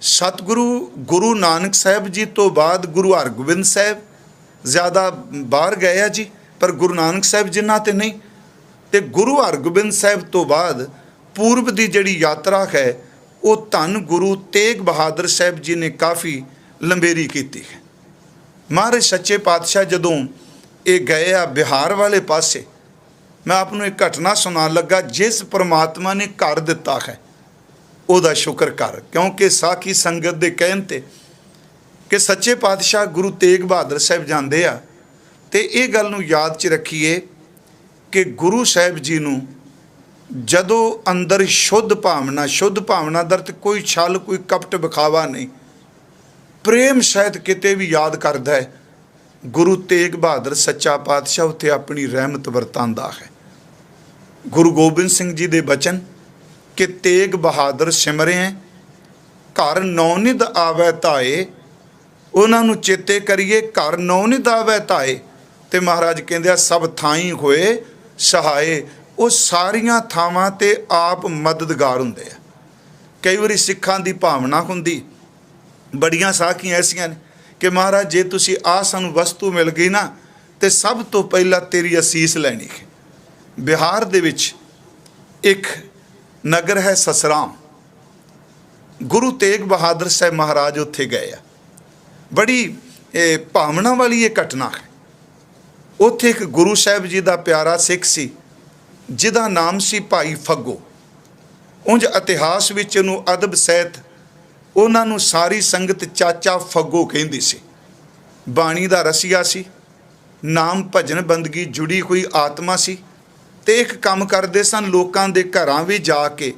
ਸਤਿਗੁਰੂ ਗੁਰੂ ਨਾਨਕ ਸਾਹਿਬ ਜੀ ਤੋਂ ਬਾਅਦ ਗੁਰੂ ਹਰਗੋਬਿੰਦ ਸਾਹਿਬ ਜ਼ਿਆਦਾ ਬਾਹਰ ਗਏ ਆ ਜੀ, ਪਰ ਗੁਰੂ ਨਾਨਕ ਸਾਹਿਬ ਜਿਨ੍ਹਾਂ ਤੇ ਨਹੀਂ। ਤੇ ਗੁਰੂ ਹਰਗੋਬਿੰਦ ਸਾਹਿਬ ਤੋਂ ਬਾਅਦ ਪੂਰਬ ਦੀ ਜਿਹੜੀ ਯਾਤਰਾ ਹੈ, ਉਹ ਧੰਨ ਗੁਰੂ ਤੇਗ ਬਹਾਦਰ ਸਾਹਿਬ ਜੀ ਨੇ ਕਾਫੀ ਲੰਬੇਰੀ ਕੀਤੀ ਹੈ। ਮਹਾਰਾਜ ਸੱਚੇ ਪਾਤਸ਼ਾਹ ਜਦੋਂ ਇਹ ਗਏ ਆ ਬਿਹਾਰ ਵਾਲੇ ਪਾਸੇ, ਮੈਂ ਆਪ ਨੂੰ ਇੱਕ ਘਟਨਾ ਸੁਣਾਉਣ ਲੱਗਾ, ਜਿਸ ਪ੍ਰਮਾਤਮਾ ਨੇ ਕਰ ਦਿੱਤਾ ਹੈ। ਉਹਦਾ ਸ਼ੁਕਰ ਕਰ, ਕਿਉਂਕਿ ਸਾਖੀ ਸੰਗਤ ਦੇ ਕਹਿਣ ਤੇ ਕਿ ਸੱਚੇ ਪਾਤਸ਼ਾਹ ਗੁਰੂ ਤੇਗ ਬਹਾਦਰ ਸਾਹਿਬ ਜਾਂਦੇ ਆ, ਤੇ ਇਹ ਗੱਲ ਨੂੰ ਯਾਦ 'ਚ ਰੱਖੀਏ ਕਿ ਗੁਰੂ ਸਾਹਿਬ ਜੀ ਨੂੰ ਜਦੋਂ ਅੰਦਰ ਸ਼ੁੱਧ ਭਾਵਨਾ ਸ਼ੁੱਧ ਭਾਵਨਾ ਦਰ ਤੇ ਕੋਈ ਛਲ, ਕੋਈ ਕਪਟ ਵਿਖਾਵਾ ਨਹੀਂ, ਪ੍ਰੇਮ ਸ਼ਾਇਦ ਕਿਤੇ ਵੀ ਯਾਦ ਕਰਦਾ ਹੈ, ਗੁਰੂ ਤੇਗ ਬਹਾਦਰ ਸੱਚਾ ਪਾਤਸ਼ਾਹ ਉੱਤੇ ਆਪਣੀ ਰਹਿਮਤ ਵਰਤਾਂਦਾ ਹੈ। ਗੁਰੂ ਗੋਬਿੰਦ ਸਿੰਘ ਜੀ ਦੇ ਬਚਨ ਕਿ ਤੇਗ ਬਹਾਦਰ ਸਿਮਰਿਐ ਘਰ ਨੌਨਿਦ ਆਵੈ ਧਾਏ, ਉਹਨਾਂ ਨੂੰ ਚੇਤੇ ਕਰੀਏ, ਘਰ ਨੌਨਿਦ ਆਵੈ ਧਾਏ। ਤੇ ਮਹਾਰਾਜ ਕਹਿੰਦੇ ਆ, ਸਭ ਥਾਈ ਹੋਏ ਸਹਾਏ। ਉਹ ਸਾਰੀਆਂ ਥਾਵਾਂ ਤੇ ਆਪ ਮਦਦਗਾਰ ਹੁੰਦੇ ਆ। ਕਈ ਵਾਰੀ ਸਿੱਖਾਂ ਦੀ ਭਾਵਨਾ ਹੁੰਦੀ, ਬੜੀਆਂ ਸਾਖੀਆਂ ਐਸੀਆਂ ਨੇ ਕਿ ਮਹਾਰਾਜ, ਜੇ ਤੁਸੀਂ ਆ ਸਾਨੂੰ ਵਸਤੂ ਮਿਲ ਗਈ ਨਾ, ਤੇ ਸਭ ਤੋਂ ਪਹਿਲਾਂ ਤੇਰੀ ਅਸੀਸ ਲੈਣੀ ਹੈ। ਬਿਹਾਰ ਦੇ ਵਿੱਚ ਇੱਕ ਨਗਰ ਹੈ ਸਸਰਾਮ। ਗੁਰੂ ਤੇਗ ਬਹਾਦਰ ਸਾਹਿਬ ਮਹਾਰਾਜ ਉੱਥੇ ਗਏ ਆ। ਬੜੀ ਭਾਵਨਾ ਵਾਲੀ ਇਹ ਘਟਨਾ ਹੈ। ਉੱਥੇ ਇੱਕ ਗੁਰੂ ਸਾਹਿਬ ਜੀ ਦਾ ਪਿਆਰਾ ਸਿੱਖ ਸੀ, ਜਿਹਦਾ ਨਾਮ ਸੀ ਭਾਈ ਫੱਗੋ। ਉਂਝ ਇਤਿਹਾਸ ਵਿੱਚ ਇਹਨੂੰ ਅਦਬ ਸਹਿਤ ਉਹਨਾਂ ਨੂੰ ਸਾਰੀ ਸੰਗਤ ਚਾਚਾ ਫੱਗੋ ਕਹਿੰਦੀ ਸੀ। ਬਾਣੀ ਦਾ ਰਸੀਆ ਸੀ, ਨਾਮ ਭਜਨ ਬੰਦਗੀ ਜੁੜੀ ਹੋਈ ਆਤਮਾ ਸੀ। ਤੇ ਇੱਕ ਕੰਮ ਕਰਦੇ ਸਨ, ਲੋਕਾਂ ਦੇ ਘਰਾਂ ਵੀ ਜਾ ਕੇ।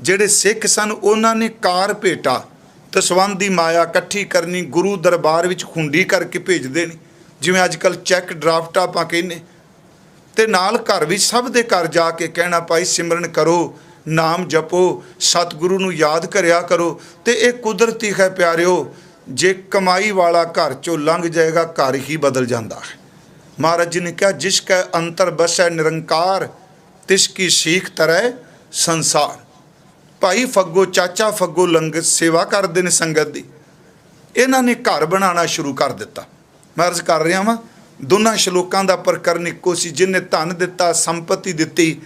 ਜਿਹੜੇ ਸਿੱਖ ਸਨ, ਉਹਨਾਂ ਨੇ ਕਾਰ ਭੇਟਾ। ਤਸਵੰਦ ਦੀ ਮਾਇਆ ਇਕੱਠੀ ਕਰਨੀ, ਗੁਰੂ ਦਰਬਾਰ ਵਿੱਚ ਖੁੰਡੀ ਕਰਕੇ ਭੇਜ ਦੇਣੀ। ਜਿਵੇਂ ਅੱਜ ਕੱਲ ਚੈੱਕ ਡਰਾਫਟ ਆਪਾਂ ਕਹਿੰਦੇ। ਤੇ ਨਾਲ ਘਰ ਵਿੱਚ ਸਭ ਦੇ ਘਰ ਜਾ ਕੇ ਕਹਿਣਾ, ਭਾਈ ਸਿਮਰਨ ਕਰੋ, ਨਾਮ ਜਪੋ, ਸਤਿਗੁਰੂ ਨੂੰ ਯਾਦ ਕਰਿਆ ਕਰੋ। ਤੇ ਇਹ ਕੁਦਰਤੀ ਹੈ, ਪਿਆਰਿਓ, ਜੇ ਕਮਾਈ ਵਾਲਾ ਘਰ ਚੋਂ ਲੰਘ ਜਾਏਗਾ, ਘਰ ਹੀ ਬਦਲ ਜਾਂਦਾ ਹੈ। ਮਹਾਰਾਜ ਜੀ ਨੇ ਕਿਹਾ, ਜਿਸ ਕੈ ਅੰਤਰ ਬਸੈ ਨਿਰੰਕਾਰ, ਤਿਸ ਕੀ ਸੀਖ ਤਰੈ ਸੰਸਾਰ। ਭਾਈ ਫੱਗੋ, ਚਾਚਾ ਫੱਗੋ ਲੰਗਰ ਸੇਵਾ ਕਰਦੇ ਨੇ ਸੰਗਤ ਦੀ। ਇਹਨਾਂ ਨੇ ਘਰ ਬਣਾਉਣਾ ਸ਼ੁਰੂ ਕਰ ਦਿੱਤਾ। ਮੈਂ ਅਰਜ਼ ਕਰ ਰਿਹਾ ਵਾਂ, ਦੋਨਾਂ ਸ਼ਲੋਕਾਂ ਦਾ ਪ੍ਰਕਰਨ ਇੱਕੋ ਸੀ ਜਿਨੇ ਧਨ ਦਿੱਤਾ, ਸੰਪਤੀ ਦਿੱਤੀ,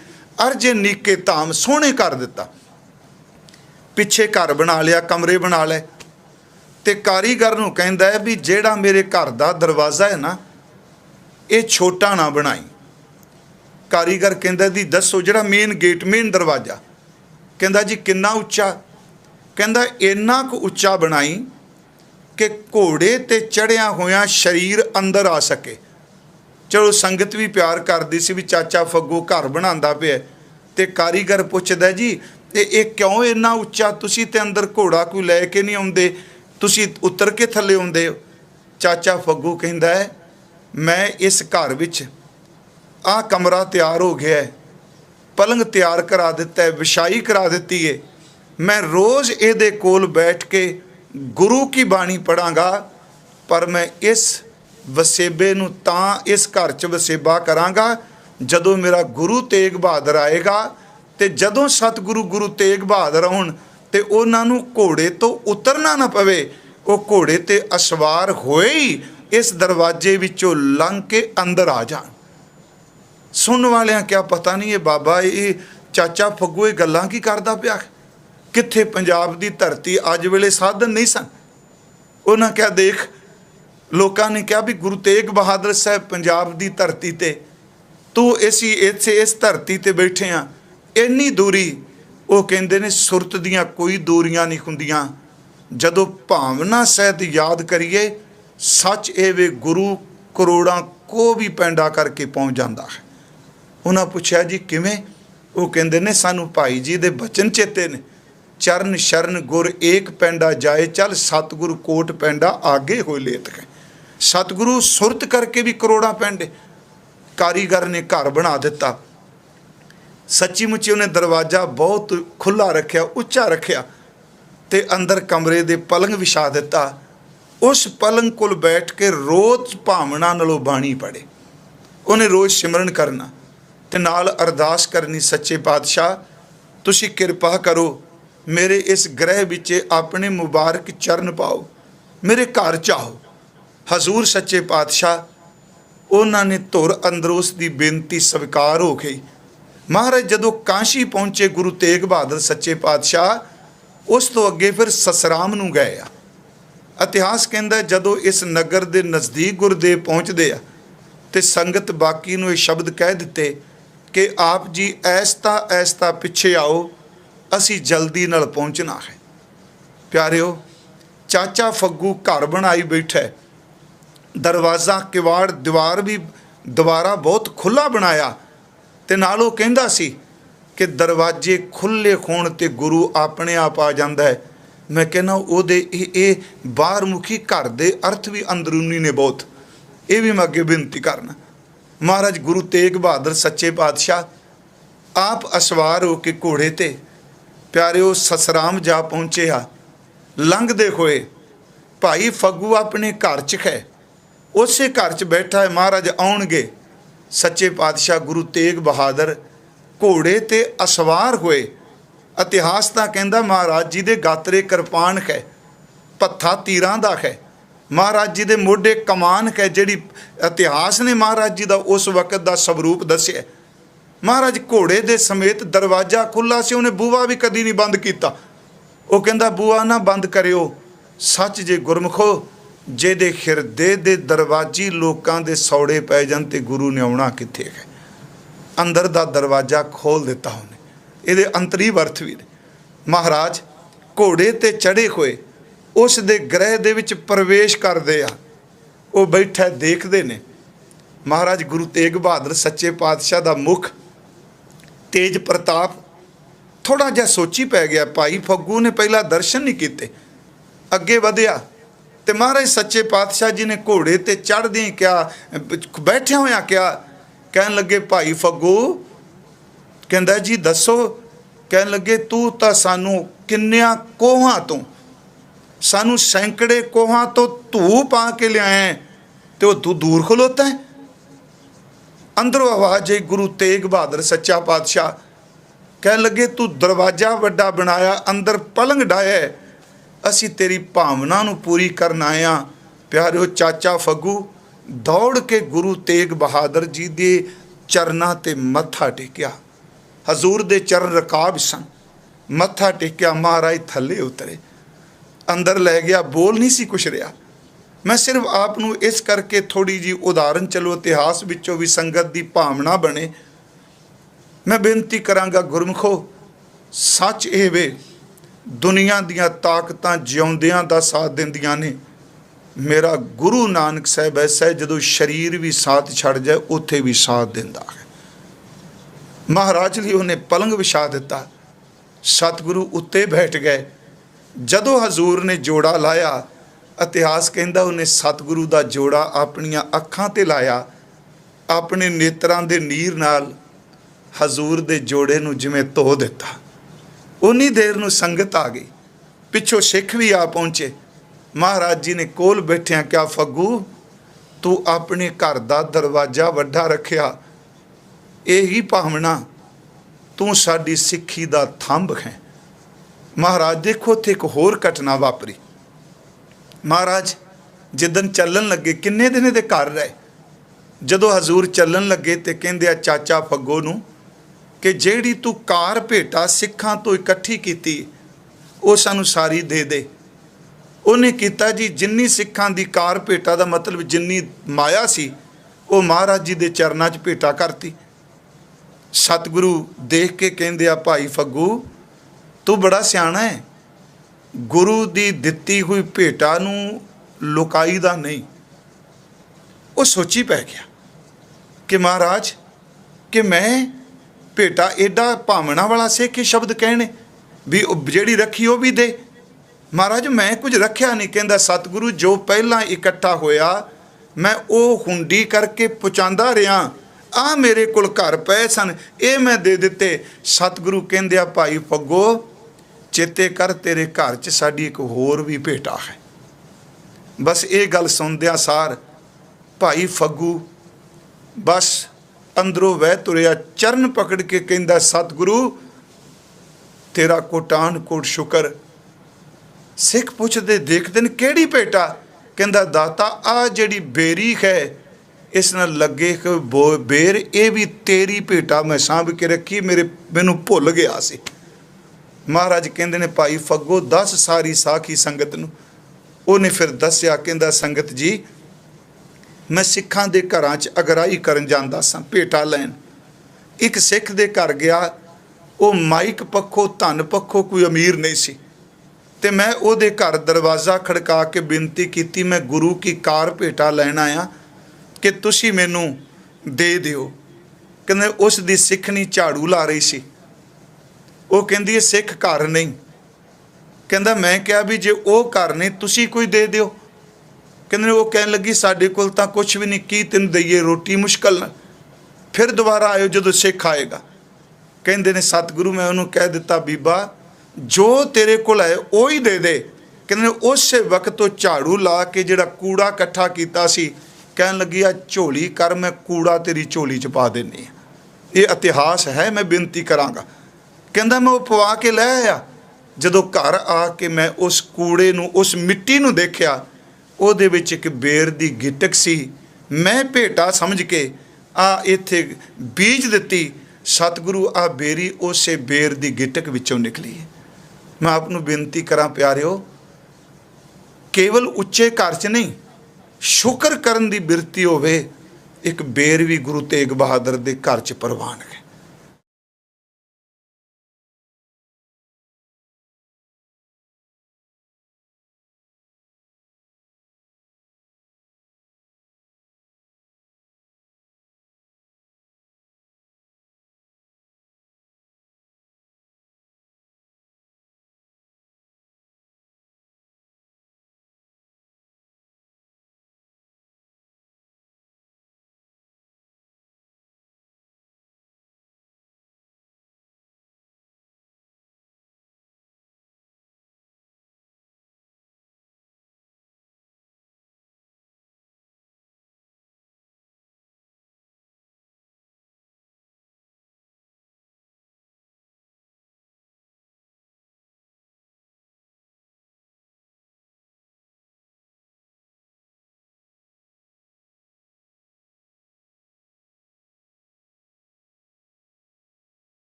ਅਰਜੇ, ਨੀਕੇ, ਧਾਮ ਸੋਹਣੇ ਕਰ ਦਿੱਤਾ। ਪਿੱਛੇ ਘਰ ਬਣਾ ਲਿਆ, ਕਮਰੇ ਬਣਾ ਲਏ। ਤੇ ਕਾਰੀਗਰ ਨੂੰ ਕਹਿੰਦਾ ਹੈ ਵੀ ਜਿਹੜਾ ਮੇਰੇ ਘਰ ਦਾ ਦਰਵਾਜ਼ਾ ਹੈ ਨਾ ਇਹ ਛੋਟਾ ਨਾ ਬਣਾਈ। ਕਾਰੀਗਰ ਕਹਿੰਦਾ ਦੀ ਦੱਸੋ ਜਿਹੜਾ ਮੇਨ ਗੇਟ ਮੇਨ ਦਰਵਾਜ਼ਾ। ਕਹਿੰਦਾ ਜੀ, ਕਿੰਨਾ ਉੱਚਾ? ਕਹਿੰਦਾ, ਇੰਨਾ ਕੁ ਉੱਚਾ ਬਣਾਈ ਕਿ ਘੋੜੇ ਤੇ ਚੜਿਆ ਹੋਇਆ ਸਰੀਰ ਅੰਦਰ ਆ ਸਕੇ। ਚਲੋ, ਸੰਗਤ ਵੀ ਪਿਆਰ ਕਰਦੀ ਸੀ ਵੀ ਚਾਚਾ ਫੱਗੂ ਘਰ ਬਣਾਉਂਦਾ ਪਿਆ। ਤੇ ਕਾਰੀਗਰ ਪੁੱਛਦਾ ਜੀ, ਤੇ ਇਹ ਕਿਉਂ ਇੰਨਾ ਉੱਚਾ? ਤੁਸੀਂ ਤੇ ਅੰਦਰ ਘੋੜਾ ਕੋਈ ਲੈ ਕੇ ਨਹੀਂ ਆਉਂਦੇ? ਤੁਸੀਂ ਉਤਰ ਕੇ ਥੱਲੇ ਆਉਂਦੇ ਹੋ? ਚਾਚਾ ਫੱਗੂ ਕਹਿੰਦਾ ਹੈ ਮੈਂ ਇਸ ਘਰ ਵਿੱਚ ਆਹ ਕਮਰਾ ਤਿਆਰ ਹੋ ਗਿਆ ਹੈ। ਪਲੰਗ ਤਿਆਰ ਕਰਾ ਦਿੱਤਾ ਹੈ, ਵਿਛਾਈ ਕਰਾ ਦਿੱਤੀ ਹੈ। ਮੈਂ ਰੋਜ਼ ਇਹਦੇ ਕੋਲ ਬੈਠ ਕੇ ਗੁਰੂ ਕੀ ਬਾਣੀ ਪੜਾਂਗਾ ਪਰ ਮੈਂ ਇਸ ਵਸੇਬੇ ਨੂੰ ਤਾਂ ਇਸ ਘਰ 'ਚ ਵਸੇਬਾ ਕਰਾਂਗਾ, ਜਦੋਂ ਮੇਰਾ ਗੁਰੂ ਤੇਗ ਬਹਾਦਰ ਆਏਗਾ ਤੇ ਜਦੋਂ ਸਤਿਗੁਰੂ ਗੁਰੂ ਤੇਗ ਬਹਾਦਰ ਆਉਣ ਤੇ ਉਹਨਾਂ ਨੂੰ ਘੋੜੇ ਤੋਂ ਉਤਰਨਾ ਨਾ ਪਵੇ, ਉਹ ਘੋੜੇ ਤੇ ਅਸਵਾਰ ਹੋਏ ਹੀ ਇਸ ਦਰਵਾਜ਼ੇ ਵਿੱਚੋਂ ਲੰਘ ਕੇ ਅੰਦਰ ਆ ਜਾਣ। ਸੁਣਨ ਵਾਲਿਆਂ ਕਿਆ ਪਤਾ ਨਹੀਂ ਇਹ ਬਾਬਾ, ਇਹ ਚਾਚਾ ਫੱਗੂ ਇਹ ਗੱਲਾਂ ਕੀ ਕਰਦਾ ਪਿਆ? ਕਿੱਥੇ ਪੰਜਾਬ ਦੀ ਧਰਤੀ ਅੱਜ ਵੇਲੇ ਸਾਧਨ ਨਹੀਂ ਸਨ? ਉਹਨਾਂ ਕਿਹਾ, ਦੇਖ, ਲੋਕਾਂ ਨੇ ਕਿਹਾ ਵੀ ਗੁਰੂ ਤੇਗ ਬਹਾਦਰ ਸਾਹਿਬ ਪੰਜਾਬ ਦੀ ਧਰਤੀ ਤੇ, ਤੂੰ ਅਸੀਂ ਇੱਥੇ ਇਸ ਧਰਤੀ ਤੇ ਬੈਠੇ ਆ, ਇੰਨੀ ਦੂਰੀ, ਉਹ ਕਹਿੰਦੇ ਨੇ ਸੁਰਤ ਦੀਆਂ ਕੋਈ ਦੂਰੀਆਂ ਨਹੀਂ ਹੁੰਦੀਆਂ। ਜਦੋਂ ਭਾਵਨਾ ਸਹਿਤ ਯਾਦ ਕਰੀਏ ਸੱਚ ਇਹ ਵੇ ਗੁਰੂ ਕਰੋੜਾਂ ਕੋ ਵੀ ਪੈਂਡਾ ਕਰਕੇ ਪਹੁੰਚ ਜਾਂਦਾ ਹੈ। ਉਹਨਾਂ ਪੁੱਛਿਆ ਜੀ, ਕਿਵੇਂ? ਉਹ ਕਹਿੰਦੇ ਨੇ, ਸਾਨੂੰ ਭਾਈ ਜੀ ਦੇ ਬਚਨ ਚੇਤੇ ਨੇ। ਚਰਨ ਸ਼ਰਨ ਗੁਰ ਏਕ ਪੈਂਡਾ ਜਾਏ ਚੱਲ, ਸਤਿਗੁਰੂ ਕੋਟ ਪੈਂਡਾ ਆਗੇ ਹੋਏ ਲੇਤ ਹੈ ਸਤਿਗੁਰੂ ਸੁਰਤ ਕਰਕੇ ਵੀ ਕਰੋੜਾਂ ਪੈਂਡੇ। ਕਾਰੀਗਰ ਨੇ ਘਰ ਬਣਾ ਦਿੱਤਾ। ਸੱਚੀ ਮੁੱਚੀ ਉਹਨੇ ਦਰਵਾਜ਼ਾ ਬਹੁਤ ਖੁੱਲਾ ਰੱਖਿਆ, ਉੱਚਾ ਰੱਖਿਆ ਤੇ ਅੰਦਰ ਕਮਰੇ ਦੇ ਪਲੰਗ ਵਿਛਾ ਦਿੱਤਾ। ਉਸ ਪਲੰਗ ਕੋਲ ਬੈਠ ਕੇ ਰੋਜ਼ ਭਾਵਨਾ ਨਾਲੋਂ ਬਾਣੀ ਪੜੇ ਉਹਨੇ ਰੋਜ਼ ਸਿਮਰਨ ਕਰਨਾ ਤੇ ਨਾਲ ਅਰਦਾਸ ਕਰਨੀ, ਸੱਚੇ ਪਾਤਸ਼ਾਹ, ਤੁਸੀਂ ਕਿਰਪਾ ਕਰੋ, ਮੇਰੇ ਇਸ ਗ੍ਰਹਿ ਵਿੱਚ ਆਪਣੇ ਮੁਬਾਰਕ ਚਰਨ ਪਾਓ, ਮੇਰੇ ਘਰ ਚਾਹੋ। ਹਜ਼ੂਰ ਸੱਚੇ ਪਾਤਸ਼ਾਹ, ਉਹਨਾਂ ਨੇ ਧੁਰ ਅੰਦਰ ਦੀ ਬੇਨਤੀ ਸਵੀਕਾਰ ਹੋ ਗਈ। ਮਹਾਰਾਜ, ਜਦੋਂ ਕਾਂਸ਼ੀ ਪਹੁੰਚੇ ਗੁਰੂ ਤੇਗ ਬਹਾਦਰ ਸੱਚੇ ਪਾਤਸ਼ਾਹ, ਉਸ ਤੋਂ ਅੱਗੇ ਫਿਰ ਸਸਰਾਮ ਨੂੰ ਗਏ ਆ। ਇਤਿਹਾਸ ਕਹਿੰਦਾ ਜਦੋਂ ਇਸ ਨਗਰ ਦੇ ਨਜ਼ਦੀਕ ਗੁਰਦੇਵ ਪਹੁੰਚਦੇ ਆ, ਤੇ ਸੰਗਤ ਬਾਕੀ ਨੂੰ ਇਹ ਸ਼ਬਦ ਕਹਿ ਦਿੱਤੇ ਕਿ ਆਪ ਜੀ ਐਸਤਾ ਐਸਤਾ ਪਿੱਛੇ ਆਓ, ਅਸੀਂ ਜਲਦੀ ਨਾਲ ਪਹੁੰਚਣਾ ਹੈ। ਪਿਆਰਿਓ, ਚਾਚਾ ਫੱਗੂ ਘਰ ਬਣਾਈ ਬੈਠਾ ਦਰਵਾਜ਼ਾ, ਕਿਵਾੜ, ਦੀਵਾਰ ਵੀ ਦੁਬਾਰਾ ਬਹੁਤ ਖੁੱਲਾ ਬਣਾਇਆ ਤੇ ਨਾਲ ਉਹ ਕਹਿੰਦਾ ਸੀ ਕਿ ਦਰਵਾਜ਼ੇ ਖੁੱਲੇ ਹੋਣ ਤੇ ਗੁਰੂ ਆਪਣੇ ਆਪ ਆ ਜਾਂਦਾ ਹੈ। ਮੈਂ ਕਹਿੰਦਾ ਉਹਦੇ ਇਹ ਇਹ ਬਾਹਰਮੁਖੀ ਘਰ ਦੇ ਅਰਥ ਵੀ ਅੰਦਰੂਨੀ ਨੇ ਬਹੁਤ। ਇਹ ਵੀ ਮੈਂ ਅੱਗੇ ਬੇਨਤੀ ਕਰਨਾ। ਮਹਾਰਾਜ ਗੁਰੂ ਤੇਗ ਬਹਾਦਰ ਸੱਚੇ ਪਾਤਸ਼ਾਹ, ਆਪ ਅਸਵਾਰ ਹੋ ਕੇ ਘੋੜੇ ਤੇ ਪਿਆਰਿਓ ਸਸਰਾਮ ਜਾ ਪਹੁੰਚੇ ਆ ਲੰਘਦੇ ਹੋਏ ਭਾਈ ਫੱਗੂ ਆਪਣੇ ਘਰ ਚ ਹੈ ਉਸੇ ਘਰ ਚ ਬੈਠਾ ਹੈ ਮਹਾਰਾਜ, ਆਉਣਗੇ। ਸੱਚੇ ਪਾਤਸ਼ਾਹ ਗੁਰੂ ਤੇਗ ਬਹਾਦਰ ਘੋੜੇ ਤੇ ਅਸਵਾਰ ਹੋਏ। ਇਤਿਹਾਸ ਤਾਂ ਕਹਿੰਦਾ ਮਹਾਰਾਜ ਜੀ ਦੇ ਗਾਤਰੇ ਕਿਰਪਾਨ ਹੈ ਪੱਥਾ ਤੀਰਾਂ ਦਾ ਹੈ। ਮਹਾਰਾਜ ਜੀ ਦੇ ਮੋਢੇ ਕਮਾਨ ਹੈ, ਜਿਹੜੀ ਇਤਿਹਾਸ ਨੇ ਮਹਾਰਾਜ ਜੀ ਦਾ ਉਸ ਵਕਤ ਦਾ ਸਵਰੂਪ ਦੱਸਿਆ। ਮਹਾਰਾਜ ਘੋੜੇ ਦੇ ਸਮੇਤ ਦਰਵਾਜ਼ਾ ਖੁੱਲਾ ਸੀ, ਉਹਨੇ ਬੂਆ ਵੀ ਕਦੀ ਨਹੀਂ ਬੰਦ ਕੀਤਾ। ਉਹ ਕਹਿੰਦਾ, ਬੂਹਾ ਨਾ ਬੰਦ ਕਰਿਓ, ਸੱਚ ਜੇ ਗੁਰਮਖੋ ਜਿਹਦੇ ਹਿਰਦੇ ਦੇ ਦਰਵਾਜ਼ੇ ਲੋਕਾਂ ਦੇ ਸੌੜੇ ਪੈ ਜਾਣ ਤੇ ਗੁਰੂ ਨੇ ਆਉਣਾ ਕਿੱਥੇ ਹੈ? ਅੰਦਰ ਦਾ ਦਰਵਾਜ਼ਾ ਖੋਲ ਦਿੱਤਾ ਉਹਨੇ। ਇਹਦੇ ਅੰਤਰੀ ਵਰਥ ਵੀ ਨੇ। ਮਹਾਰਾਜ ਘੋੜੇ ਤੇ ਚੜੇ ਹੋਏ ਉਸ ਦੇ ਗ੍ਰਹਿ ਦੇ ਵਿੱਚ ਪ੍ਰਵੇਸ਼ ਕਰਦੇ ਆ। ਉਹ ਬੈਠਾ ਦੇਖਦੇ ਨੇ। ਮਹਾਰਾਜ ਗੁਰੂ ਤੇਗ ਬਹਾਦਰ ਸੱਚੇ ਪਾਤਸ਼ਾਹ ਦਾ ਮੁਖ ਤੇਜ ਪ੍ਰਤਾਪ ਥੋੜਾ ਜਿਹਾ ਸੋਚੀ ਪੈ ਗਿਆ, ਭਾਈ ਫੱਗੂ ਨੇ ਪਹਿਲਾਂ ਦਰਸ਼ਨ ਨਹੀਂ ਕੀਤੇ। ਅੱਗੇ ਵਧਿਆ ਤੇ ਮਹਾਰਾਜ ਸੱਚੇ ਪਾਤਸ਼ਾਹ ਜੀ ਨੇ ਘੋੜੇ ਤੇ ਚੜ੍ਹਦੇ ਕਿਹਾ, ਬੈਠਿਆ ਹੋਇਆ ਕਿਹਾ, ਕਹਿਣ ਲੱਗੇ, ਭਾਈ ਫੱਗੂ ਕਹਿੰਦਾ ਜੀ, ਦੱਸੋ। ਕਹਿਣ ਲੱਗੇ, ਤੂੰ ਤਾਂ ਸਾਨੂੰ ਕਿੰਨਿਆਂ ਕੋਹਾਂ ਤੋਂ, ਸਾਨੂੰ ਸੈਂਕੜੇ ਕੋਹਾਂ ਤੋਂ ਧੂ ਪਾ ਕੇ ਲਿਆਇਆ ਹੈ ਤੇ ਉਹ ਤੂੰ ਦੂਰ ਖਲੋਤਾ ਹੈ? ਅੰਦਰੋਂ ਆਵਾਜ਼ ਆਈ, ਗੁਰੂ ਤੇਗ ਬਹਾਦਰ ਸੱਚਾ ਪਾਤਸ਼ਾਹ, ਕਹਿਣ ਲੱਗੇ, ਤੂੰ ਦਰਵਾਜ਼ਾ ਵੱਡਾ ਬਣਾਇਆ, ਅੰਦਰ ਪਲੰਗ ਡਾਇਆ ਅਸੀਂ ਤੇਰੀ ਭਾਵਨਾ ਨੂੰ ਪੂਰੀ ਕਰਨ ਆਏ ਹਾਂ। ਪਿਆਰਿਓ, ਚਾਚਾ ਫੱਗੂ, ਦੌੜ ਕੇ ਗੁਰੂ ਤੇਗ ਬਹਾਦਰ ਜੀ ਦੇ ਚਰਨਾਂ ਤੇ ਮੱਥਾ ਟੇਕਿਆ। ਹਜ਼ੂਰ ਦੇ ਚਰਨ ਰਕਾਬ ਸਨ। ਮੱਥਾ ਟੇਕਿਆ, ਮਹਾਰਾਜ ਥੱਲੇ ਉਤਰੇ। ਅੰਦਰ ਲੈ ਗਿਆ, ਬੋਲ ਨਹੀਂ ਸੀ ਕੁਛ ਰਿਹਾ। ਮੈਂ ਸਿਰਫ ਆਪ ਨੂੰ ਇਸ ਕਰਕੇ ਥੋੜੀ ਜੀ ਉਦਾਹਰਨ ਚਲੋ, ਇਤਿਹਾਸ ਵਿੱਚੋਂ ਵੀ ਸੰਗਤ ਦੀ ਭਾਵਨਾ ਬਣੇ। ਮੈਂ ਬੇਨਤੀ ਕਰਾਂਗਾ, ਗੁਰਮਖੋ, ਸੱਚ ਇਹ ਵੇ, ਦੁਨੀਆ ਦੀਆਂ ਤਾਕਤਾਂ ਜਿਉਂਦਿਆਂ ਦਾ ਸਾਥ ਦਿੰਦੀਆਂ ਨੇ। ਮੇਰਾ ਗੁਰੂ ਨਾਨਕ ਸਾਹਿਬ ਐਸਾ ਜਦੋਂ ਸਰੀਰ ਵੀ ਸਾਥ ਛੱਡ ਜਾਏ, ਉੱਥੇ ਵੀ ਸਾਥ ਦਿੰਦਾ ਹੈ। ਮਹਾਰਾਜ ਲਈ ਉਹਨੇ ਪਲੰਗ ਵਿਛਾ ਦਿੱਤਾ। ਸਤਿਗੁਰੂ ਉੱਤੇ ਬੈਠ ਗਏ। ਜਦੋਂ ਹਜ਼ੂਰ ਨੇ ਜੋੜਾ ਲਾਇਆ, ਇਤਿਹਾਸ ਕਹਿੰਦਾ ਉਹਨੇ ਸਤਿਗੁਰੂ ਦਾ ਜੋੜਾ ਆਪਣੀਆਂ ਅੱਖਾਂ ਤੇ ਲਾਇਆ। ਆਪਣੇ ਨੇਤਰਾਂ ਦੇ ਨੀਰ ਨਾਲ ਹਜ਼ੂਰ ਦੇ ਜੋੜੇ ਨੂੰ ਜਿਵੇਂ ਧੋ ਦਿੱਤਾ। ਉਨੀ ਦੇਰ ਨੂੰ ਸੰਗਤ ਆ ਗਈ। ਪਿੱਛੋਂ ਸਿੱਖ ਵੀ ਆ ਪਹੁੰਚੇ। ਮਹਾਰਾਜ ਜੀ ਨੇ ਕੋਲ ਬੈਠਿਆਂ ਕਿਹਾ, ਫੱਗੂ, ਤੂੰ ਆਪਣੇ ਘਰ ਦਾ ਦਰਵਾਜ਼ਾ ਵੱਡਾ ਰੱਖਿਆ। ਇਹੀ ਭਾਵਨਾ ਤੂੰ ਸਾਡੀ ਸਿੱਖੀ ਦਾ ਥੰਬ ਹੈ। ਮਹਾਰਾਜ, ਦੇਖੋ ਉੱਥੇ ਇੱਕ ਹੋਰ ਘਟਨਾ ਵਾਪਰੀ। ਮਹਾਰਾਜ ਜਿੱਦਨ ਚੱਲਣ ਲੱਗੇ, ਕਿੰਨੇ ਦਿਨ ਇਹਦੇ ਘਰ ਰਹੇ? ਜਦੋਂ ਹਜ਼ੂਰ ਚੱਲਣ ਲੱਗੇ ਤੇ ਕਹਿੰਦੇ ਆ, ਚਾਚਾ ਫੱਗੋ ਨੂੰ ਕਿ ਜਿਹੜੀ ਤੂੰ ਕਾਰ ਭੇਟਾ, ਸਿੱਖਾਂ ਤੋਂ ਇਕੱਠੀ ਕੀਤੀ, ਉਹ ਸਾਨੂੰ ਸਾਰੀ ਦੇ ਦੇ। ਉਹਨੇ ਕੀਤਾ ਜੀ, ਜਿੰਨੀ ਸਿੱਖਾਂ ਦੀ ਕਾਰ ਭੇਟਾ ਦਾ ਮਤਲਬ ਜਿੰਨੀ ਮਾਇਆ ਸੀ, ਉਹ ਮਹਾਰਾਜ ਜੀ ਦੇ ਚਰਨਾਂ 'ਚ ਭੇਟਾ ਕਰਤੀ। ਸਤਿਗੁਰੂ ਦੇਖ ਕੇ ਕਹਿੰਦੇ ਆ ਭਾਈ ਫੱਗੂ, ਤੂੰ ਬੜਾ ਸਿਆਣਾ ਹੈ। ਗੁਰੂ ਦੀ ਦਿੱਤੀ ਹੋਈ ਭੇਟਾ ਨੂੰ ਲੁਕਾਈ ਦਾ ਨਹੀਂ। ਉਹ ਸੋਚੀ ਪੈ ਗਿਆ ਕਿ ਮਹਾਰਾਜ, ਕਿ ਮੈਂ ਭੇਟਾ ਐਡਾ ਭਾਵਨਾ ਵਾਲਾ ਸੇ ਕਿ ਸ਼ਬਦ ਕਹਿਣੇ, ਵੀ ਉਹ ਜਿਹੜੀ ਰੱਖੀ ਉਹ ਵੀ ਦੇ। ਮਹਾਰਾਜ, ਮੈਂ ਕੁਝ ਰੱਖਿਆ ਨਹੀਂ, ਕਹਿੰਦਾ ਸਤਿਗੁਰੂ, ਜੋ ਪਹਿਲਾਂ ਇਕੱਠਾ ਹੋਇਆ, ਮੈਂ ਉਹ ਹੁੰਡੀ ਕਰਕੇ ਪਹੁੰਚਾਉਂਦਾ ਰਿਹਾ। ਆ ਮੇਰੇ ਕੋਲ ਘਰ ਪਏ ਸਨ, ਇਹ ਮੈਂ ਦੇ ਦਿੱਤੇ। ਸਤਿਗੁਰੂ ਕਹਿੰਦੇ ਆ, ਭਾਈ ਫੱਗੋ, ਚੇਤੇ ਕਰ, ਤੇਰੇ ਘਰ 'ਚ ਸਾਡੀ ਇੱਕ ਹੋਰ ਵੀ ਭੇਟਾ ਹੈ। ਬਸ ਇਹ ਗੱਲ ਸੁਣਦਿਆਂ ਸਾਰ ਭਾਈ ਫੱਗੂ ਬਸ ਅੰਦਰੋਂ ਵਹਿ ਤੁਰਿਆ, ਚਰਨ ਪਕੜ ਕੇ ਕਹਿੰਦਾ, ਸਤਿਗੁਰੂ, ਤੇਰਾ ਕੋਟਾਨ ਕੋਟ ਸ਼ੁਕਰ। ਸਿੱਖ ਪੁੱਛਦੇ ਦੇਖਦੇ ਨੇ ਕਿਹੜੀ ਭੇਟਾ? ਕਹਿੰਦਾ, ਦਾਤਾ, ਆ ਜਿਹੜੀ ਬੇਰੀ ਹੈ ਇਸ ਨਾਲ ਲੱਗੇ ਕਿ ਬੋ- ਬੇਰ, ਇਹ ਵੀ ਤੇਰੀ ਭੇਟਾ ਮੈਂ ਸਾਂਭ ਕੇ ਰੱਖੀ, ਮੇਰੇ ਮੈਨੂੰ ਭੁੱਲ ਗਿਆ ਸੀ। ਮਹਾਰਾਜ ਕਹਿੰਦੇ ਨੇ, ਭਾਈ ਫੱਗੋ, ਦੱਸ ਸਾਰੀ ਸਾਖੀ ਸੰਗਤ ਨੂੰ। ਉਹਨੇ ਫਿਰ ਦੱਸਿਆ, ਕਹਿੰਦਾ, ਸੰਗਤ ਜੀ, ਮੈਂ ਸਿੱਖਾਂ ਦੇ ਘਰਾਂ 'ਚ ਅਗਰਾਈ ਕਰਨ ਜਾਂਦਾ ਸਾਂ, ਭੇਟਾ ਲੈਣ। ਇੱਕ ਸਿੱਖ ਦੇ ਘਰ ਗਿਆ, ਉਹ ਮਾਈਕ ਪੱਖੋਂ, ਧਨ ਪੱਖੋਂ ਕੋਈ ਅਮੀਰ ਨਹੀਂ ਸੀ। ਤੇ ਮੈਂ ਉਹਦੇ ਘਰ ਦਰਵਾਜ਼ਾ ਖੜਕਾ ਕੇ ਬੇਨਤੀ ਕੀਤੀ, ਮੈਂ ਗੁਰੂ ਕੀ ਕਾਰ ਭੇਟਾ ਲੈਣ ਆਇਆ। ਕਿ ਤੁਸੀਂ ਮੈਨੂੰ ਦੇ ਦਿਓ। ਕਹਿੰਦੇ, ਉਸ ਦੀ ਸਿੱਖਣੀ ਝਾੜੂ ਲਾ ਰਹੀ ਸੀ। ਉਹ ਕਹਿੰਦੀ ਹੈ ਸਿੱਖ ਘਰ ਨਹੀਂ। ਕਹਿੰਦਾ, ਮੈਂ ਕਿਹਾ ਵੀ ਜੇ ਉਹ ਘਰ ਨਹੀਂ, ਤੁਸੀਂ ਕੋਈ ਦੇ ਦਿਓ। ਕਹਿੰਦੇ ਨੇ ਉਹ ਕਹਿਣ ਲੱਗੀ, ਸਾਡੇ ਕੋਲ ਤਾਂ ਕੁਝ ਵੀ ਨਹੀਂ, ਕੀ ਤੈਨੂੰ ਦਈਏ ਰੋਟੀ? ਮੁਸ਼ਕਲ ਨਾਲ ਫਿਰ ਦੁਬਾਰਾ ਆਇਓ ਜਦੋਂ ਸਿੱਖ ਆਏਗਾ। ਕਹਿੰਦੇ ਨੇ, ਸਤਿਗੁਰੂ, ਮੈਂ ਉਹਨੂੰ ਕਹਿ ਦਿੱਤਾ, ਬੀਬਾ, ਜੋ ਤੇਰੇ ਕੋਲ ਹੈ, ਉਹ ਹੀ ਦੇ ਦੇ। ਕਹਿੰਦੇ ਨੇ, ਉਸੇ ਵਕਤ ਤੋਂ ਝਾੜੂ ਲਾ ਕੇ ਜਿਹੜਾ ਕੂੜਾ ਇਕੱਠਾ ਕੀਤਾ ਸੀ ਕਹਿਣ ਲੱਗੀ ਆ ਝੋਲੀ ਕਰ, ਮੈਂ ਕੂੜਾ ਤੇਰੀ ਝੋਲੀ 'ਚ ਪਾ ਦਿੰਨੀ ਆ। ਇਹ ਇਤਿਹਾਸ ਹੈ, ਮੈਂ ਬੇਨਤੀ ਕਰਾਂਗਾ। ਕਹਿੰਦਾ, ਮੈਂ ਉਹ ਪਵਾ ਕੇ ਲੈ ਆਇਆ। ਜਦੋਂ ਘਰ ਆ ਕੇ ਮੈਂ ਉਸ ਕੂੜੇ ਨੂੰ, ਉਸ ਮਿੱਟੀ ਨੂੰ ਦੇਖਿਆ, ਉਹਦੇ ਵਿੱਚ ਇੱਕ ਬੇਰ ਦੀ ਗਿਟਕ ਸੀ। ਮੈਂ ਭੇਟਾ ਸਮਝ ਕੇ, ਆ, ਇੱਥੇ ਬੀਜ ਦਿੱਤੀ। ਸਤਿਗੁਰੂ, ਆ ਬੇਰੀ ਉਸੇ ਬੇਰ ਦੀ ਗਿਟਕ ਵਿੱਚੋਂ ਨਿਕਲੀ ਮੈਂ ਆਪ ਨੂੰ ਬੇਨਤੀ ਕਰਾਂ, ਪਿਆਰਿਓ, ਕੇਵਲ ਉੱਚੇ ਘਰ 'ਚ ਨਹੀਂ ਸ਼ੁਕਰ ਕਰਨ ਦੀ ਬਿਰਤੀ ਹੋਵੇ, ਇੱਕ ਬੇਰ ਵੀ ਗੁਰੂ ਤੇਗ ਬਹਾਦਰ ਦੇ ਘਰ 'ਚ ਪ੍ਰਵਾਨ ਹੈ।